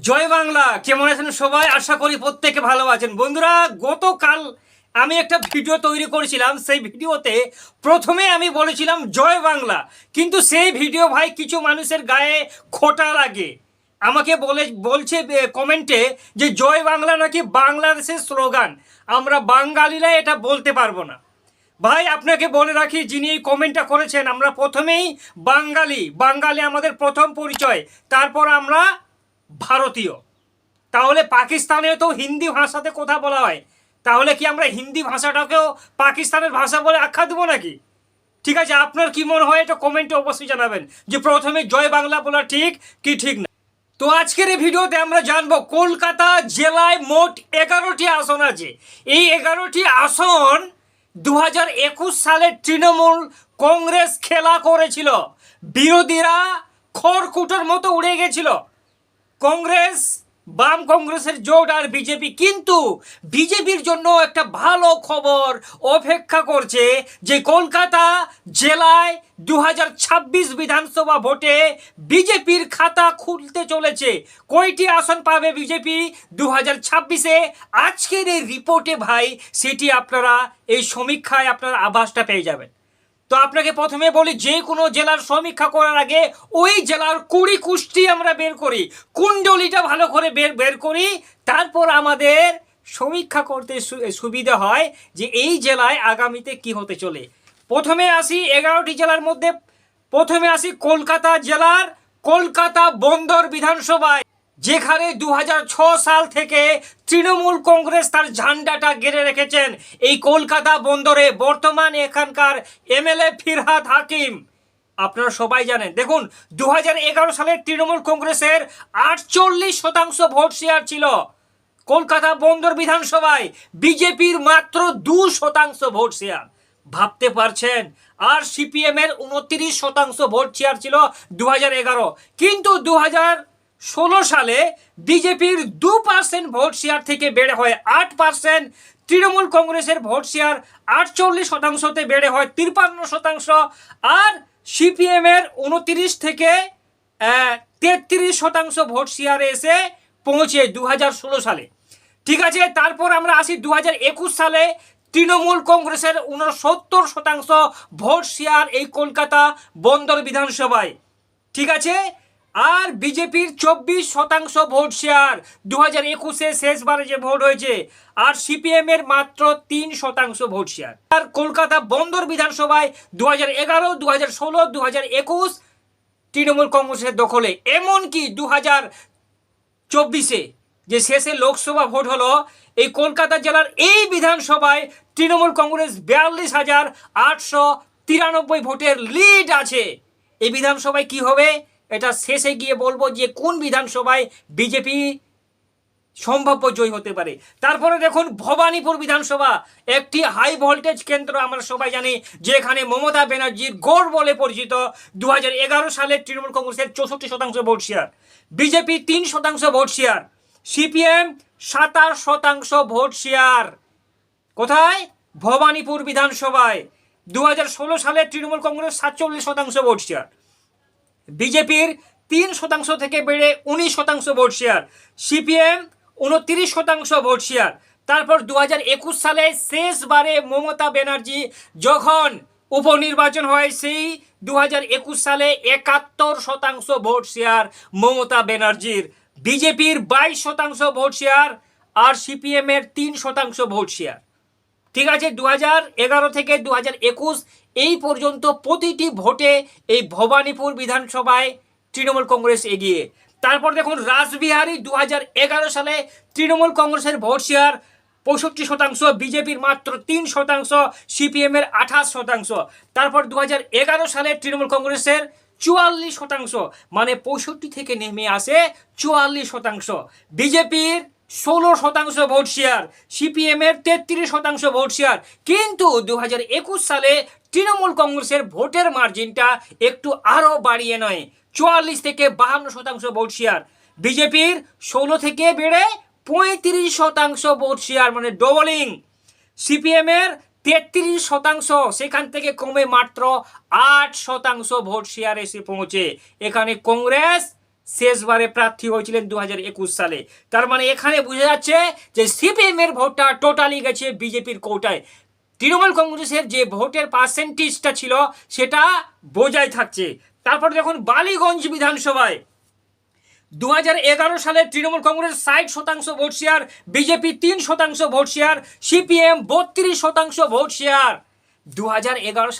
জয় বাংলা, কেমন আছেন সবাই? আশা করি প্রত্যেকে ভালো আছেন। বন্ধুরা, গতকাল আমি একটা ভিডিও তৈরি করেছিলাম। সেই ভিডিওতে প্রথমে আমি বলেছিলাম জয় বাংলা। কিন্তু সেই ভিডিও ভাই কিছু মানুষের গায়ে খোটা লাগে। আমাকে বলে, বলছে কমেন্টে যে জয় বাংলা নাকি বাংলাদেশের স্লোগান। আমরা বাঙালিরা এটা বলতে পারব না। ভাই, আপনাকে বলে রাখি, যিনি এই কমেন্টটা করেছেন, আমরা প্রথমেই বাঙালি। বাঙালি আমাদের প্রথম পরিচয়। তারপর আমরা ভারতীয়। তাহলে পাকিস্তানে তো হিন্দি ভাষাতে কথা বলা হয়। তাহলে কি আমরা হিন্দি ভাষাটাকেও পাকিস্তানের ভাষা বলে আখ্যা দেবো নাকি? ঠিক আছে, আপনার কি মনে হয় এটা কমেন্টে অবশ্যই জানাবেন যে প্রথমে জয় বাংলা বলা ঠিক কি ঠিক না। তো আজকের এই ভিডিওতে আমরা জানব কলকাতা জেলায় মোট এগারোটি আসন আছে। এই এগারোটি আসন দু হাজার একুশ সালে তৃণমূল কংগ্রেস খেলা করেছিল। বিরোধীরা খড়কুটোর মতো উড়ে গেছিল। কংগ্রেস, বাম কংগ্রেসের জোট আর বিজেপি কিন্তু বিজেপির জন্য একটা ভালো খবর অপেক্ষা করছে যে কলকাতা জেলায় দু হাজার ছাব্বিশ বিধানসভা ভোটে বিজেপির খাতা খুলতে চলেছে। কয়টি আসন পাবে বিজেপি দু হাজার ছাব্বিশে? আজকের এই রিপোর্টে ভাই, সেটি আপনারা, এই সমীক্ষায় আপনারা আভাসটা পেয়ে যাবেন। তো আপনাকে প্রথমে বলি, যে কোনো জেলার সমীক্ষা করার আগে ওই জেলার কুড়ি কুষ্টি আমরা বের করি, কুণ্ডলিটা ভালো করে বের বের করি, তারপর আমাদের সমীক্ষা করতে সুবিধা হয় যে এই জেলায় আগামীতে কি হতে চলে। প্রথমে আসি এগারোটি জেলার মধ্যে, প্রথমে আসি কলকাতা জেলার কলকাতা বন্দর বিধানসভায়। যেখানে দু সাল থেকে তৃণমূল কংগ্রেস তার ঝান্ডাটা গেড়ে রেখেছেন। এই কলকাতা বন্দরে বর্তমান এখানকার এমএলএ ফিরহাদ হাকিম। আপনারা সবাই জানেন। দেখুন দু হাজার এগারো সালে তৃণমূল কংগ্রেসের আটচল্লিশ শতাংশ ভোট শেয়ার ছিল। কলকাতা বন্দর বিধানসভায় বিজেপির মাত্র দু শতাংশ ভোট শেয়ার ভাবতে পারছেন? আর সিপিএম এর উনত্রিশ শতাংশ ভোট শেয়ার ছিল দু হাজার এগারো। কিন্তু দু হাজার ষোলো সালে বিজেপির দু পার্সেন্ট ভোট শেয়ার থেকে বেড়ে হয় আট পার্সেন্ট। তৃণমূল কংগ্রেসের ভোট শেয়ার আটচল্লিশ শতাংশতে বেড়ে হয় তিপ্পান্ন শতাংশ। আর সিপিএম এর উনত্রিশ থেকে তেত্রিশ শতাংশ ভোট শেয়ারে এসে পৌঁছে দু হাজার ষোলো সালে। ঠিক আছে, তারপর আমরা আসি দু হাজার একুশ সালে তৃণমূল কংগ্রেসের উনসত্তর শতাংশ ভোট শেয়ার এই কলকাতা বন্দর বিধানসভায়। ঠিক আছে আর বিজেপির চব্বিশ শতাংশ ভোট শেয়ার দু হাজার একুশে শেষবারে যে ভোট হয়েছে, আর সিপিএম এর মাত্র তিন শতাংশ ভোট শেয়ার আর কলকাতা বন্দর বিধানসভায় দু হাজার এগারো দু হাজার ষোলো দু হাজার একুশ তৃণমূল কংগ্রেসের দখলে। এমনকি দু হাজার চব্বিশে যে শেষে লোকসভা ভোট হলো, এই কলকাতা জেলার এই বিধানসভায় তৃণমূল কংগ্রেস বিয়াল্লিশ হাজার আটশো তিরানব্বই ভোটের লিড আছে। এই বিধানসভায় কি হবে? এটা শেষে গিয়ে বলব যে কোন বিধানসভায় বিজেপি সম্ভাব্য জয় হতে পারে। তারপরে দেখুন, ভবানীপুর বিধানসভা, একটি হাই ভোল্টেজ কেন্দ্র আমরা সবাই জানি, যেখানে মমতা ব্যানার্জির গড় বলে পরিচিত দু হাজার এগারো সালে তৃণমূল কংগ্রেসের চৌষট্টি শতাংশ ভোট শেয়ার বিজেপি তিন শতাংশ ভোট শেয়ার সিপিএম সাতাশ শতাংশ ভোট শেয়ার কোথায়? ভবানীপুর বিধানসভায় দু হাজার ষোলো সালে তৃণমূল কংগ্রেস সাতচল্লিশ শতাংশ ভোট শেয়ার বিজেপির তিন শতাংশ থেকে বেড়ে উনিশ শতাংশ ভোট শেয়ার সিপিএম উনত্রিশ শতাংশ ভোট শেয়ার তারপর দু সালে শেষবারে মমতা ব্যানার্জি যখন উপনির্বাচন হয়, সেই দু সালে একাত্তর শতাংশ ভোট শেয়ার মমতা ব্যানার্জির। বিজেপির বাইশ শতাংশ ভোট শেয়ার আর সিপিএমের তিন শতাংশ ভোট শেয়ার ঠিক আছে দু থেকে দু এই পর্যন্ত প্রতিটি ভোটে এই ভবানীপুর বিধানসভায় তৃণমূল কংগ্রেস এগিয়ে। তারপর দেখুন, রাসবিহারী দু এগারো সালে তৃণমূল কংগ্রেসের ভোট শেয়ার পঁয়ষট্টি শতাংশ, বিজেপির মাত্র তিন শতাংশ, সিপিএম এর আঠাশ শতাংশ। তারপর দু সালে তৃণমূল কংগ্রেসের চুয়াল্লিশ শতাংশ মানে পঁয়ষট্টি থেকে নেমে আসে চুয়াল্লিশ শতাংশ। বিজেপির ষোলো শতাংশ ভোট শেয়ার সিপিএম এর তেত্রিশ শতাংশ ভোট শেয়ার কিন্তু দু সালে তৃণমূল কংগ্রেসের ভোটের মার্জিনটা একটু আরও বাড়িয়ে নয়। চুয়াল্লিশ থেকে বাহান্ন শতাংশ ভোট শেয়ার বিজেপির ষোলো থেকে বেড়ে পঁয়ত্রিশ শতাংশ ভোট শেয়ার মানে ডবলিং সিপিএম এর তেত্রিশ শতাংশ, সেখান থেকে কমে মাত্র আট শতাংশ ভোট শেয়ার এসে পৌঁছে। এখানে কংগ্রেস শেষবারে প্রার্থী হয়েছিলেন দু হাজার একুশ সালে। তার মানে এখানে বোঝা যাচ্ছে যে সিপিএম এর ভোটটা টোটালি গেছে বিজেপির কোটায়। তৃণমূল কংগ্রেসের যে ভোটের পার্সেন্টেজটা ছিল, সেটা বোঝাই থাকছে। তারপর দেখুন বালিগঞ্জ বিধানসভায়। দু সালে তৃণমূল কংগ্রেস ষাট শতাংশ ভোট শেয়ার বিজেপি তিন শতাংশ ভোট শেয়ার সিপিএম বত্রিশ শতাংশ ভোট শেয়ার দু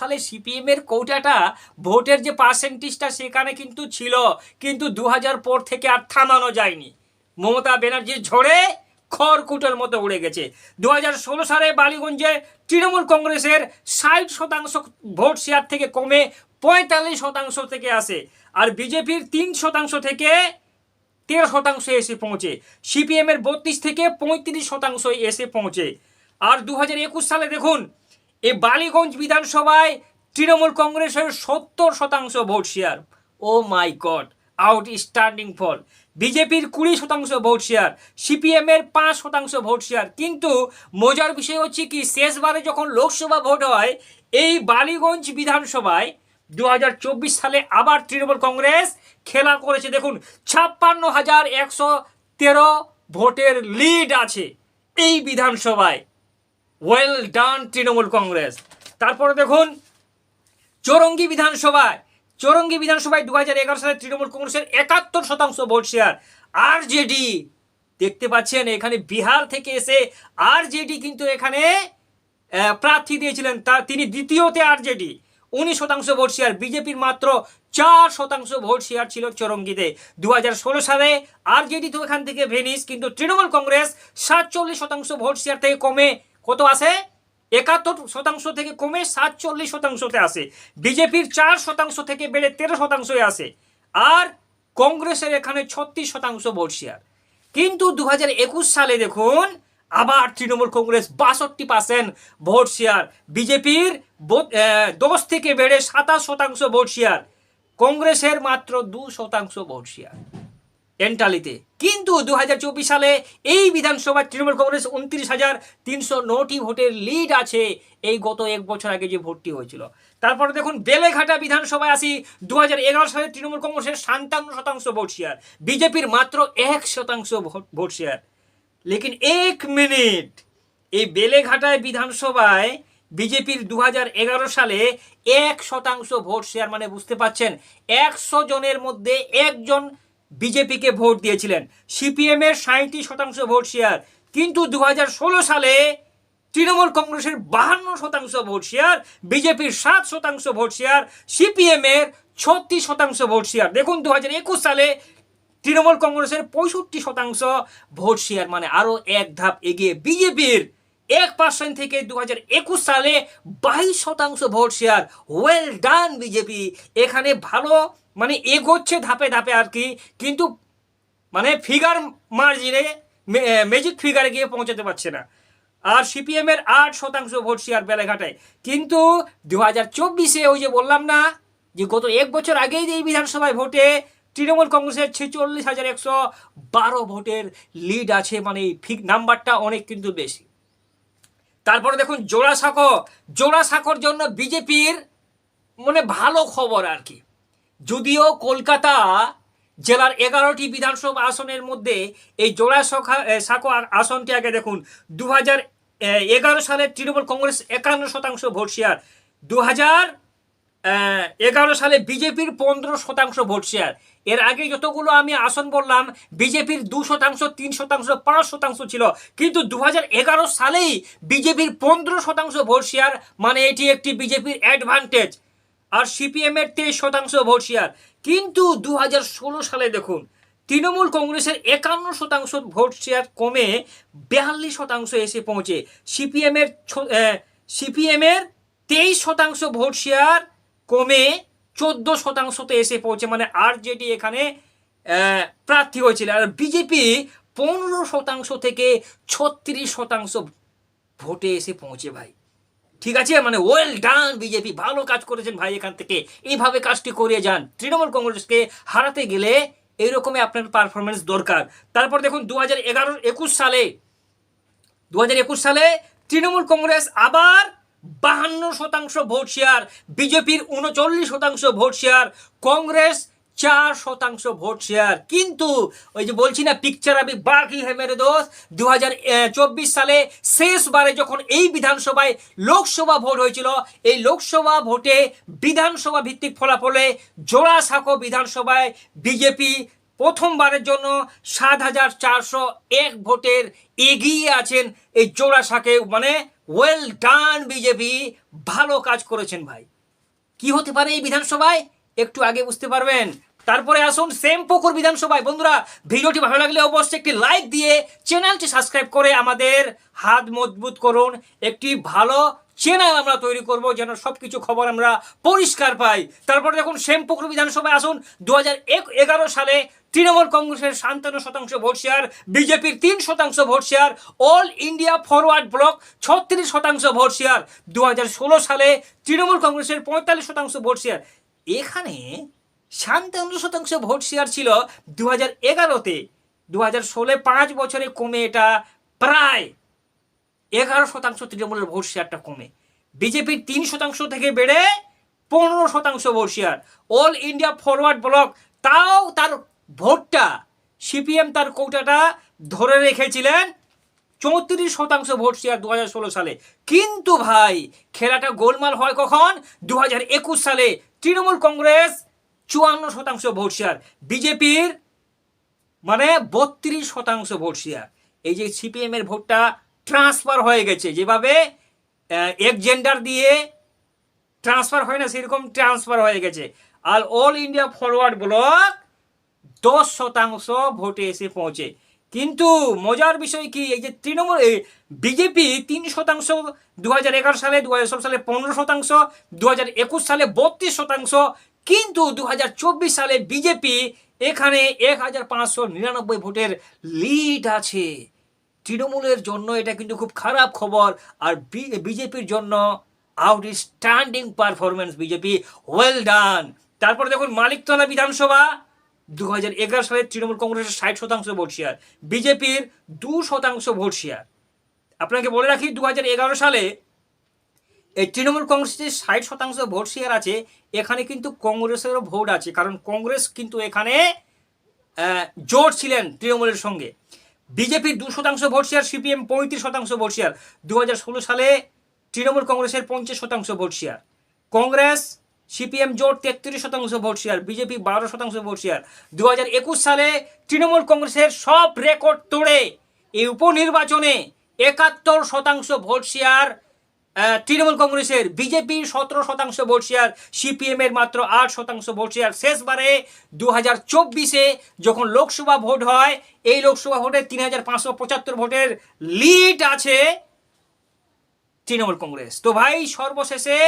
সালে সিপিএম এর কৌটাটা ভোটের যে পার্সেন্টেজটা সেখানে কিন্তু ছিল, কিন্তু দু হাজার পর থেকে আর থামানো যায়নি। মমতা ব্যানার্জির ঝড়ে খড়কুটোর মতো উড়ে গেছে। দু হাজার ষোলো সালে বালিগঞ্জে তৃণমূল কংগ্রেসের ষাট শতাংশ ভোট শেয়ার থেকে কমে পঁয়তাল্লিশ শতাংশ থেকে আসে, আর বিজেপির তিন শতাংশ থেকে তেরো শতাংশ এসে পৌঁছে। সিপিএম এর বত্রিশ থেকে পঁয়ত্রিশ শতাংশ এসে পৌঁছে। আর দু হাজার একুশ সালে দেখুন এই বালিগঞ্জ বিধানসভায় তৃণমূল কংগ্রেসের সত্তর শতাংশ vote share O my god outstanding ফল বিজেপির কুড়ি শতাংশ ভোট শেয়ার সিপিএম এর পাঁচ শতাংশ ভোট শেয়ার কিন্তু মজার বিষয় হচ্ছে কি, শেষবারে যখন লোকসভা ভোট হয়, এই বালিগঞ্জ বিধানসভায় দু হাজার চব্বিশ সালে আবার তৃণমূল কংগ্রেস খেলা করেছে। দেখুন, ছাপ্পান্ন হাজার একশো তেরো ভোটের লিড আছে এই বিধানসভায়। Well done Trinamool Congress. তারপরে দেখুন, চৌরঙ্গি বিধানসভায় চৌরঙ্গি বিধানসভায় দু হাজার এগারো সালে তৃণমূল কংগ্রেসের একাত্তর শতাংশ ভোট শেয়ার আর জেডি দেখতে পাচ্ছেন, এখানে বিহার থেকে এসে আর জেডি কিন্তু এখানে প্রার্থী দিয়েছিলেন। তা, তিনি দ্বিতীয়তে আর জেডি উনিশ শতাংশ ভোট শেয়ার বিজেপির মাত্র চার শতাংশ ভোট শেয়ার ছিল চরঙ্গিতে। দু সালে আরজেডি তো এখান থেকে ভেনিস, কিন্তু তৃণমূল কংগ্রেস সাতচল্লিশ শতাংশ ভোট শেয়ার থেকে কমে কত আছে? একাত্তর শতাংশ থেকে কমে সাতচল্লিশ শতাংশতে আসে বিজেপির চার শতাংশ থেকে বেড়ে তেরো শতাংশে আসে আর কংগ্রেসের এখানে ছত্রিশ শতাংশ শেয়ার কিন্তু দু সালে দেখুন, আবার তৃণমূল কংগ্রেস বাষট্টি পার্সেন্ট ভোট শেয়ার বিজেপির দশ থেকে বেড়ে সাতাশ শতাংশ ভোট শেয়ার কংগ্রেসের মাত্র দু শতাংশ ভোট শেয়ার এন্টালিতে কিন্তু দু হাজার চব্বিশ সালে এই বিধানসভায় তৃণমূল কংগ্রেস উনত্রিশ হাজার তিনশো নটি ভোটের লিড আছে এই গত এক বছর আগে যে ভোটটি হয়েছিল। তারপরে দেখুন, বেলেঘাটা বিধানসভায় আসি দু হাজার এগারো সালে তৃণমূল কংগ্রেসের সাতান্ন শতাংশ ভোট শেয়ার বিজেপির মাত্র এক শতাংশ ভোট ভোট শেয়ার লেকিন এক মিনিট, এই বেলেঘাটায় বিধানসভায় বিজেপির দু হাজার এগারো সালে এক শতাংশ ভোট শেয়ার মানে বুঝতে পাচ্ছেন, একশো জনের মধ্যে একজন বিজেপিকে ভোট দিয়েছিলেন। সিপিএম এর সাঁত্রিশ শতাংশ ভোট শেয়ার। কিন্তু দু হাজার ষোলো সালে তৃণমূল কংগ্রেসের বাহান্ন শতাংশ ভোট শেয়ার, বিজেপির সাত শতাংশ ভোট শেয়ার সিপিএম এর ছত্রিশ শতাংশ ভোট শেয়ার। দেখুন দু হাজার একুশ সালে তৃণমূল কংগ্রেসের পঁয়ষট্টি শতাংশ ভোট শেয়ার মানে আরও এক ধাপ এগিয়ে। বিজেপির এক পার্সেন্ট থেকে দু হাজার একুশ সালে বাইশ শতাংশ vote share. Well done BJP. এখানে ভালো মানে এগোচ্ছে ধাপে ধাপে আর কি, কিন্তু মানে ফিগার মার্জিনে ম্যাজিক ফিগারে গিয়ে পৌঁছাতে পারছে না। আর সিপিএম এর আট শতাংশ ভোট শেয়ার বেলেঘাটায় কিন্তু দু হাজার চব্বিশে ওই যে বললাম না, যে গত এক বছর আগেই যে এই বিধানসভায় ভোটে তৃণমূল কংগ্রেসের ছেচল্লিশ হাজার একশো বারো ভোটের লিড আছে মানে এই ফিক নাম্বারটা অনেক কিন্তু বেশি। তারপরে দেখুন জোড়াসাঁকো, জোড়াসাঁকোর জন্য বিজেপির মানে ভালো খবর আর কি। যদিও কলকাতা জেলার এগারোটি বিধানসভা আসনের মধ্যে এই জোড়া শাখা সাঁকো আসনটি, আগে দেখুন দু হাজার এগারো সালে তৃণমূল কংগ্রেস একান্ন শতাংশ ভোট শেয়ার দু এগারো সালে বিজেপির পনেরো শতাংশ ভোট শেয়ার। এর আগে যতগুলো আমি আসন বললাম, বিজেপির দু শতাংশ, তিন শতাংশ, পাঁচ শতাংশ ছিল। কিন্তু দু সালেই বিজেপির পনেরো শতাংশ ভোট শেয়ার মানে এটি একটি বিজেপির অ্যাডভান্টেজ আর সিপিএম এর তেইশ শতাংশ ভোট শেয়ার। কিন্তু দু হাজার ষোলো সালে দেখুন, তৃণমূল কংগ্রেসের একান্ন শতাংশ ভোট শেয়ার কমে বিয়াল্লিশ শতাংশ এসে পৌঁছে। সিপিএম এর সিপিএম এর তেইশ শতাংশ ভোট শেয়ার কমে চোদ্দ শতাংশতে এসে পৌঁছে। মানে আরজেডি এখানে প্রার্থী হয়েছিল। আর বিজেপি পনেরো শতাংশ থেকে ছত্রিশ শতাংশ ভোটে এসে পৌঁছে ভাই। ঠিক আছে? মানে ওয়েল ডান বিজেপি ভালো কাজ করেছেন ভাই এখান থেকে। এইভাবে কাজটি করিয়ে যান। তৃণমূল কংগ্রেসকে হারাতে গেলে এইরকমই আপনার পারফরমেন্স দরকার। তারপর দেখুন দু হাজার এগারো একুশ সালে দু হাজার একুশ সালে তৃণমূল কংগ্রেস আবার বাহান্ন শতাংশ ভোট শেয়ার বিজেপির উনচল্লিশ শতাংশ ভোট শেয়ার কংগ্রেস চার শতাংশ ভোট শেয়ার কিন্তু ওই যে বলছি না পিকচার আমি বাকি হে মেরে দোস্ত দু সালে শেষবারে যখন এই বিধানসভায় লোকসভা ভোট হয়েছিল, এই লোকসভা ভোটে বিধানসভা ভিত্তিক ফলাফলে জোড়াসাঁকো বিধানসভায় বিজেপি প্রথমবারের জন্য সাত হাজার চারশো এক ভোটের এগিয়ে আছেন এই জোড়াসাঁকে। মানে ওয়েল ডান বিজেপি ভালো কাজ করেছেন ভাই। কি হতে পারে এই বিধানসভায়? একটু আগে বুঝতে পারবেন। তারপরে আসুন সেম পুকুর বিধানসভায়। বন্ধুরা, ভিডিওটি ভালো লাগলে অবশ্যই একটি লাইক দিয়ে চ্যানেলটি সাবস্ক্রাইব করে আমাদের হাত মজবুত করুন। একটি ভালো চ্যানেল আমরা তৈরি করব যেন সব কিছু খবর আমরা পরিষ্কার পাই। তারপরে দেখুন সেম পুকুর বিধানসভায় আসুন। দু এগারো সালে তৃণমূল কংগ্রেসের সাতান্ন শতাংশ ভোট শেয়ার বিজেপির তিন শতাংশ vote share all India Forward Bloc ছত্রিশ শতাংশ ভোট শেয়ার দু হাজার ষোলো সালে তৃণমূল কংগ্রেসের পঁয়তাল্লিশ শতাংশ ভোট শেয়ার এখানে সান্তান্ন শতাংশ ভোট শেয়ার ছিল দু হাজার এগারোতে। দু হাজার ষোলো পাঁচ বছরে কমে এটা প্রায় এগারো শতাংশ তৃণমূলের ভোট শেয়ারটা কমে। বিজেপির তিন শতাংশ থেকে বেড়ে পনেরো শতাংশ vote share all India Forward Bloc তাও তার ভোটটা সিপিএম তার কৌটাটা ধরে রেখেছিলেন চৌত্রিশ শতাংশ ভোট শেয়ার দু হাজার ষোলো সালে। কিন্তু ভাই, খেলাটা গোলমাল হয় কখন? দু হাজার একুশ সালে তৃণমূল কংগ্রেস চুয়ান্ন শতাংশ ভোট শেয়ার বিজেপির মানে বত্রিশ শতাংশ ভোট শেয়ার এই যে সিপিএম এর ভোটটা ট্রান্সফার হয়ে গেছে। যেভাবে এক জেন্ডার দিয়ে ট্রান্সফার হয় না, সেরকম ট্রান্সফার হয়ে গেছে। আর অল ইন্ডিয়া ফরওয়ার্ড ব্লক দশ শতাংশ ভোটে এসে পৌঁছে। কিন্তু মজার বিষয় কি, এই যে তৃণমূল বিজেপি তিন শতাংশ দু হাজার এগারো সালে দু হাজার ষোলো সালে পনেরো শতাংশ দু হাজার একুশ সালে বত্রিশ শতাংশ, কিন্তু দু হাজার চব্বিশ সালে বিজেপি এখানে এক হাজার পাঁচশো নিরানব্বই ভোটের লিড আছে। তৃণমূলের জন্য এটা কিন্তু খুব খারাপ খবর, আর বিজেপির জন্য outstanding performance BJP. Well done তারপরে দেখুন মালিকতলা বিধানসভা দু হাজার এগারো সালে তৃণমূল কংগ্রেসের ষাট শতাংশ ভোট শেয়ার, বিজেপির দু শতাংশ ভোট শেয়ার। আপনাকে বলে রাখি দু হাজার এগারো সালে এই তৃণমূল কংগ্রেসের ষাট শতাংশ ভোট শেয়ার আছে, এখানে কিন্তু কংগ্রেসেরও ভোট আছে, কারণ কংগ্রেস কিন্তু এখানে জোট ছিলেন তৃণমূলের সঙ্গে। বিজেপির দু শতাংশ ভোট শেয়ার, সিপিএম পঁয়ত্রিশ শতাংশ ভোট শেয়ার। দু হাজার ষোলো সালে তৃণমূল কংগ্রেসের পঞ্চাশ শতাংশ ভোট শেয়ার। কংগ্রেস সিপিএম জোট তেত্রিশ শতাংশ ভোট শেয়ার বিজেপি বারো শতাংশ ভোট শেয়ার দু হাজার একুশ সালে তৃণমূল কংগ্রেসের সব রেকর্ড তোড়ে এই উপনির্বাচনে একাত্তর শতাংশ ভোট শেয়ার তৃণমূল কংগ্রেসের বিজেপি সতেরো শতাংশ ভোট শেয়ার সিপিএম এর মাত্র আট শতাংশ ভোট শেয়ার শেষবারে দু হাজার চব্বিশে যখন লোকসভা ভোট হয়, এই লোকসভা ভোটে তিন হাজার পাঁচশো পঁচাত্তর ভোটের লিড আছে তৃণমূল কংগ্রেস। তো ভাই, সর্বশেষে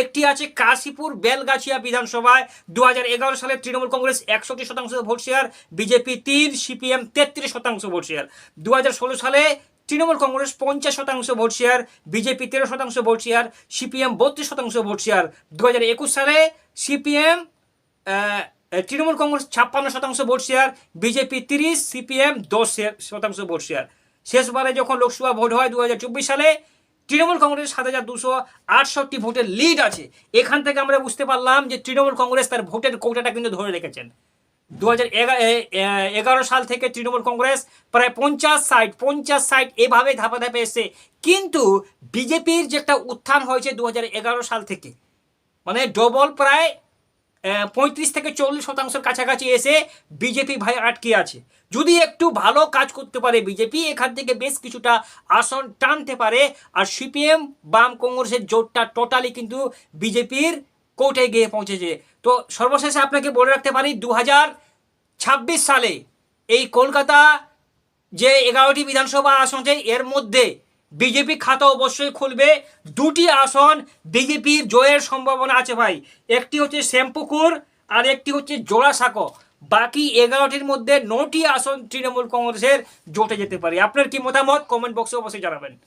একটি আছে কাশীপুর বেলগাছিয়া বিধানসভায়। দু হাজার এগারো সালে তৃণমূল কংগ্রেস একষট্টি শতাংশ ভোট শেয়ার, বিজেপি তিন, সিপিএম তেত্রিশ শতাংশ ভোট শেয়ার। দু হাজার ষোলো সালে তৃণমূল কংগ্রেস পঞ্চাশ শতাংশ ভোট শেয়ার, বিজেপি তেরো শতাংশ ভোট শেয়ার, সিপিএম বত্রিশ শতাংশ ভোট শেয়ার। দু হাজার একুশ সালে সিপিএম তৃণমূল কংগ্রেস ছাপ্পান্ন শতাংশ ভোট শেয়ার, বিজেপি তিরিশ, সিপিএম দশ শতাংশ ভোট শেয়ার। শেষবারে যখন লোকসভা ভোট হয় দু হাজার চব্বিশ সালে তৃণমূল কংগ্রেস সাত হাজার দুশো আটষট্টি ভোটের লিড আছে। এখান থেকে আমরা বুঝতে পারলাম যে তৃণমূল কংগ্রেস তার ভোটের কোটাটা কিন্তু ধরে রেখেছেন। দু হাজার এগারো সাল থেকে তৃণমূল কংগ্রেস প্রায় পঞ্চাশ সাইট পঞ্চাশ সাইট এভাবে ধাপে ধাপে এসছে। কিন্তু বিজেপির যে একটা উত্থান হয়েছে দু হাজার এগারো সাল থেকে মানে ডবল প্রায় পঁয়ত্রিশ থেকে চল্লিশ শতাংশের কাছাকাছি এসে বিজেপি ভাই আটকে আছে। যদি একটু ভালো কাজ করতে পারে বিজেপি, এখান থেকে বেশ কিছুটা আসন টানতে পারে। আর সিপিএম, বাম কংগ্রেসের জোটটা টোটালি কিন্তু বিজেপির কোর্টে গিয়ে পৌঁছেছে। তো সর্বশেষে আপনাকে বলে রাখতে পারি দু ছাব্বিশ সালে এই কলকাতা যে এগারোটি বিধানসভা আসন আছে, এর মধ্যে বিজেপি খাতা অবশ্যই খুলবে। দুটি আসন বিজেপির জয়ের সম্ভাবনা আছে ভাই। একটি হচ্ছে শ্যামপুকুর আর একটি হচ্ছে জোড়াসাঁকো। বাকি এগারোটির মধ্যে নটি আসন তৃণমূল কংগ্রেসের জোটে যেতে পারে। আপনার কি মতামত? কমেন্ট বক্সে অবশ্যই জানাবেন।